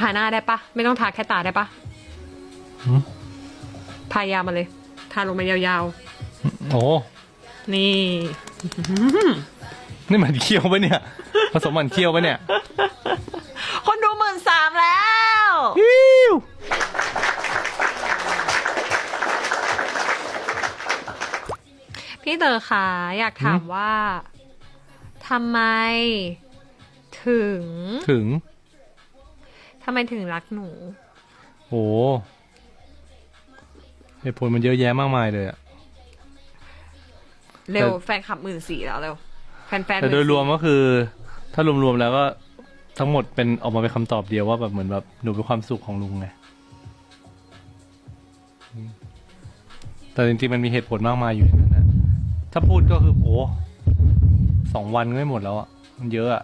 ทาหน้าได้ปะไม่ต้องทาแค่ตาได้ปะหืมทายาวมาเลย ทาลงมายาวโอ้ๆนี่นี่มันเคี้ยวปะเนี่ย ผสมมันเคี้ยวปะเนี่ย คนดูหมื่นสามแล้วฮิวพี่เต๋อคะอยากถามว่าทำไม ถึง ถึง ทำไมถึงรักหนูโอ้เหตุผลมันเยอะแยะมากมายเลยอะ เร็วแต่ แฟนคลับหมื่นสี่แล้วเร็ว แฟนๆแต่โดย14,000รวมก็คือ ถ้ารวมๆแล้วก็ทั้งหมดเป็นออกมาเป็นคำตอบเดียวว่าแบบเหมือนแบบหนูเป็นความสุขของลุงไงอืมแต่จริงๆมันมีเหตุผลมากมายอยู่ในนั้นนะถ้าพูดก็คือโอ้สองวันก็ไม่หมดแล้วอะมันเยอะอะ